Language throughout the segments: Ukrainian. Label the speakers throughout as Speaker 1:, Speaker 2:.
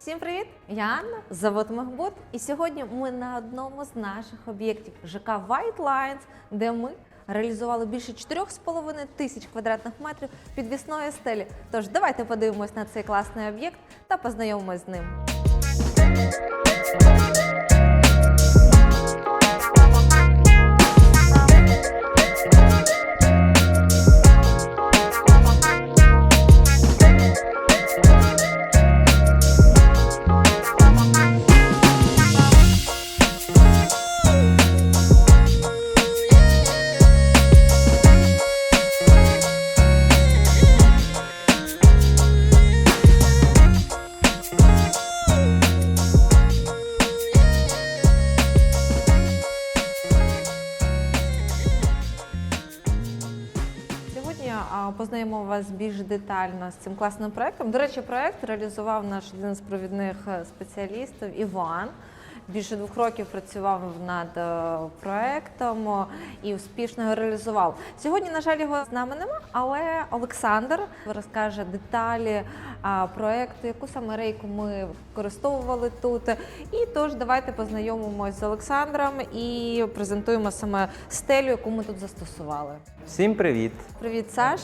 Speaker 1: Всім привіт! Я Анна, завод Мехбот. І сьогодні ми на одному з наших об'єктів ЖК White Lines, де ми реалізували більше 4,5 тисяч квадратних метрів підвісної стелі. Тож давайте подивимось на цей класний об'єкт та познайомимось з ним. Познайомимо вас більш детально з цим класним проектом. До речі, проект реалізував наш один з провідних е, спеціалістів Іван. Більше двох років працював над е, проектом і успішно його реалізував. Сьогодні, на жаль, його з нами нема, але Олександр розкаже деталі а, проекту, яку саме рейку ми використовували тут. І тож давайте познайомимось з Олександром і презентуємо саме стелю, яку ми тут застосували.
Speaker 2: Всім привіт!
Speaker 1: Привіт, Саш.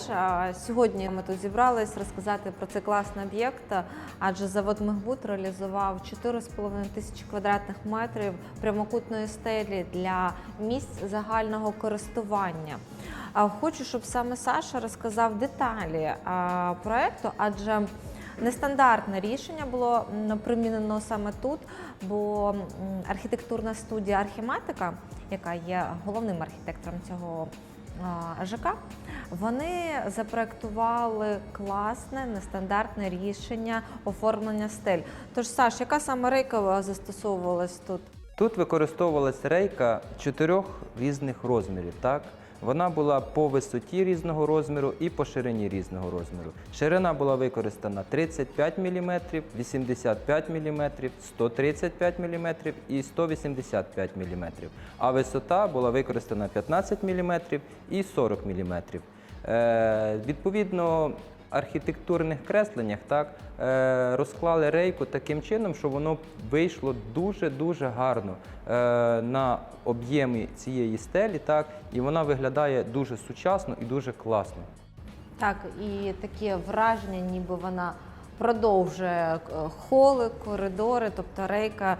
Speaker 1: Сьогодні ми тут зібрались розказати про цей класний об'єкт, адже завод Мехбут реалізував 4,5 тисячі квадратних метрів прямокутної стелі для місць загального користування. Хочу, щоб саме Саша розказав деталі проекту, адже Нестандартне рішення було примінено саме тут, бо архітектурна студія Архіматика, яка є головним архітектором цього ЖК, вони запроектували класне нестандартне рішення оформлення стель. Тож, Саш, яка саме рейка застосовувалась тут?
Speaker 2: Тут використовувалася рейка чотирьох різних розмірів. Так? Вона була по висоті різного розміру і по ширині різного розміру. Ширина була використана 35 мм, 85 мм, 135 мм і 185 мм. А висота була використана 15 мм і 40 мм. Е, відповідно, архітектурних кресленнях так, е, розклали рейку таким чином, що воно вийшло дуже-дуже гарно е, на об'ємі цієї стелі, так, і вона виглядає дуже сучасно і дуже класно.
Speaker 1: Так, і таке враження, ніби вона продовжує е, холи, коридори, тобто рейка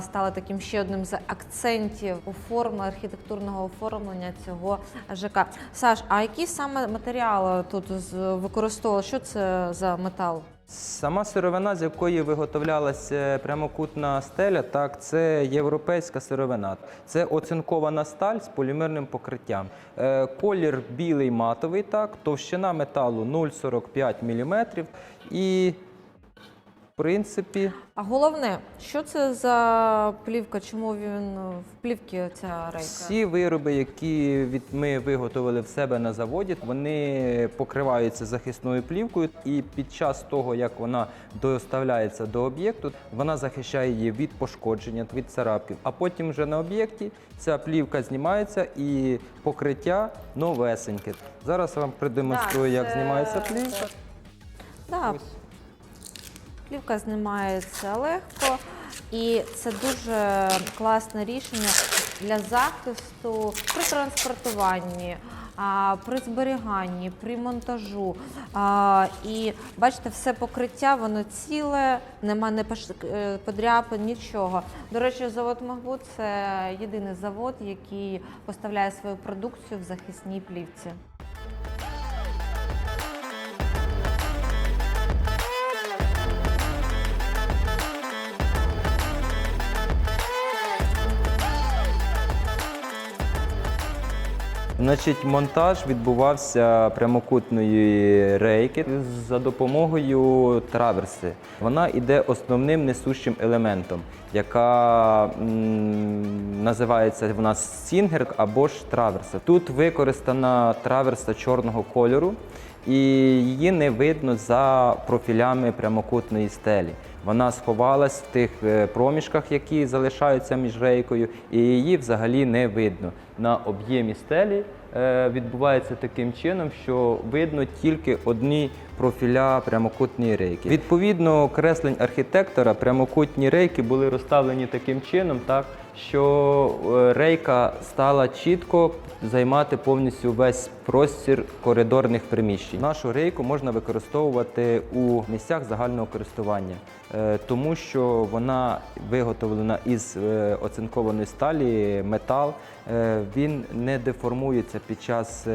Speaker 1: стала таким ще одним з акцентів оформлення, архітектурного оформлення цього ЖК. Саш, а які саме матеріали тут використовували? Що це за метал?
Speaker 2: Сама сировина, з якої виготовлялася прямокутна стеля, так, це європейська сировина. Це оцинкована сталь з полімерним покриттям. Е, колір білий матовий, так, товщина металу 0,45 мм. І, в принципі,
Speaker 1: А головне, що це за плівка? Чому він е, в плівці ця рейка?
Speaker 2: Всі вироби, які від ми виготовили в себе на заводі, вони покриваються захисною плівкою, і під час того, як вона доставляється до об'єкту, вона захищає її від пошкодження, від царапків. А потім вже на об'єкті ця плівка знімається і покриття новесеньке. Зараз я вам продемонструю, як
Speaker 1: це-
Speaker 2: знімається плівка.
Speaker 1: Да,
Speaker 2: Ось.
Speaker 1: Плівка знімається легко, і це дуже класне рішення для захисту при транспортуванні, при зберіганні, при монтажу. І бачите, все покриття, воно ціле, нема не е, подряпин, нічого. До речі, завод Махбут це єдиний завод, який поставляє свою продукцію в захисній плівці.
Speaker 2: Значить, монтаж відбувався прямокутної рейки за допомогою траверси. Вона йде основним несущим елементом, яка м, називається в нас сінгер або ж траверса. Тут використана траверса чорного кольору, і її не видно за профілями прямокутної стелі. Вона сховалась в тих е, проміжках, які залишаються між рейкою, і її взагалі не видно. На об'ємі стелі е, відбувається таким чином, що видно тільки одні профіля прямокутної рейки. Відповідно, креслень архітектора прямокутні рейки були розставлені таким чином, так що е, рейка стала чітко займати повністю весь простір коридорних приміщень. Нашу рейку можна використовувати у місцях загального користування, е, тому що вона виготовлена із е, оцинкованої сталі, метал. Він не деформується під час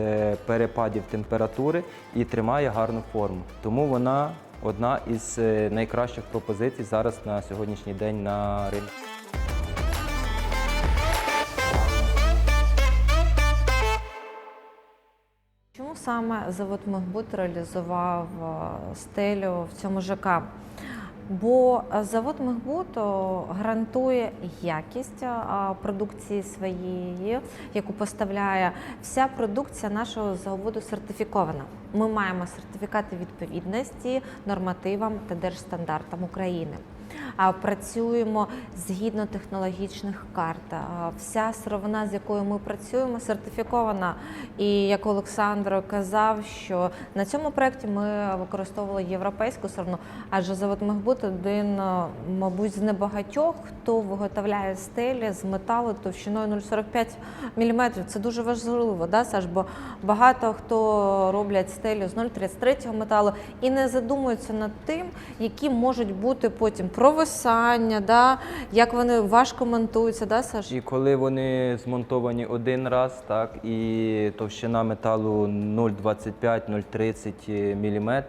Speaker 2: перепадів температури і тримає гарну форму. Тому вона одна із найкращих пропозицій зараз на сьогоднішній день на ринку.
Speaker 1: Саме завод Мехбут реалізував е, стелю в цьому ЖК? Бо е, завод Мехбут о, гарантує якість е, продукції своєї, яку поставляє. Вся продукція нашого заводу сертифікована. Ми маємо сертифікати відповідності нормативам та держстандартам України. Працюємо згідно технологічних карт. Вся сировина, з якою ми працюємо, сертифікована. І як Олександр казав, що на цьому проєкті ми використовували європейську сировину, адже завод Мехбут один, е, мабуть, з небагатьох, хто виготовляє стелі з металу товщиною 0,45 мм. Це дуже важливо, да, Саш? Бо багато хто роблять стелю з 0,33 металу і не задумуються над тим, які можуть бути потім провисання, да, як вони важко монтуються, да, Саш?
Speaker 2: І коли вони змонтовані один раз, так і товщина металу 0,25-0,30 мм,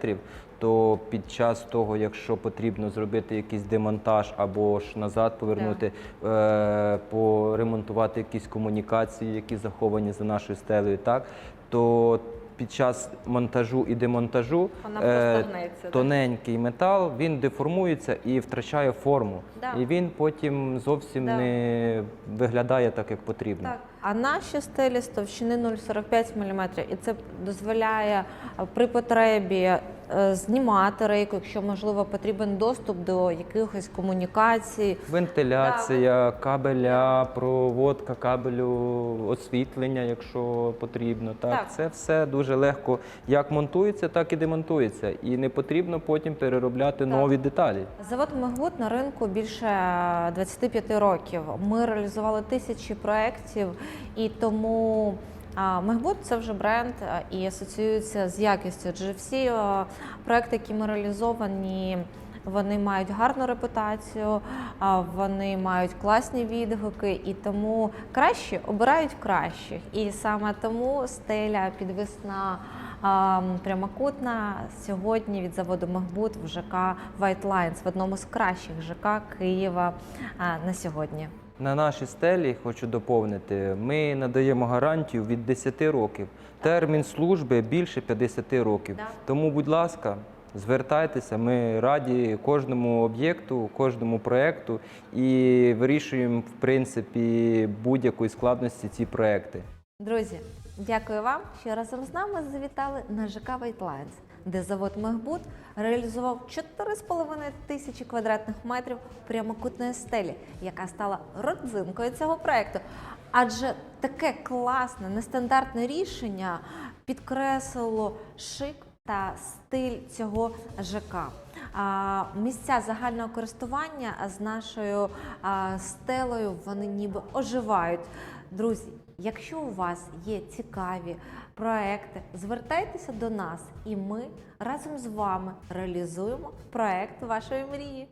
Speaker 2: то під час того, якщо потрібно зробити якийсь демонтаж або ж назад повернути, е, поремонтувати якісь комунікації, які заховані за нашою стелею, так то під час монтажу і демонтажу е, тоненький метал він деформується і втрачає форму.
Speaker 1: Да.
Speaker 2: І він потім зовсім
Speaker 1: Да.
Speaker 2: не виглядає так, як потрібно.
Speaker 1: Так. А наші стелі з товщини 0,45 мм, і це дозволяє при потребі знімати рейку, якщо можливо потрібен доступ до якихось комунікацій.
Speaker 2: Вентиляція, кабеля, проводка кабелю, освітлення, якщо потрібно. Так,
Speaker 1: Так.
Speaker 2: це все дуже легко як монтується, так і демонтується. І не потрібно потім переробляти нові деталі.
Speaker 1: Завод Мегбут на ринку більше 25 років. Ми реалізували тисячі проєктів, і тому Мегбут це вже бренд і асоціюється з якістю. Адже всі проекти, які ми реалізовані. Вони мають гарну репутацію, вони мають класні відгуки, і тому кращі обирають кращих. І саме тому стеля підвісна прямокутна сьогодні від заводу Махбут в ЖК White Lines, в одному з кращих ЖК Києва на сьогодні.
Speaker 2: На нашій стелі хочу доповнити, ми надаємо гарантію від 10 років. Термін служби більше 50 років. Тому, будь ласка, звертайтеся. Ми раді кожному об'єкту, кожному проєкту і вирішуємо в принципі будь-якої складності ці проекти.
Speaker 1: Друзі, дякую вам, що разом з нами завітали на ЖК Lines, де завод Мехбут реалізував 4,5 тисячі квадратних метрів прямокутної стелі, яка стала родзинкою цього проекту. Адже таке класне, нестандартне рішення підкреслило шик та стиль цього ЖК. А, Місця загального користування з нашою а, стелею вони ніби оживають. Друзі, якщо у вас є цікаві проекти, звертайтеся до нас, і ми разом з вами реалізуємо проект вашої мрії.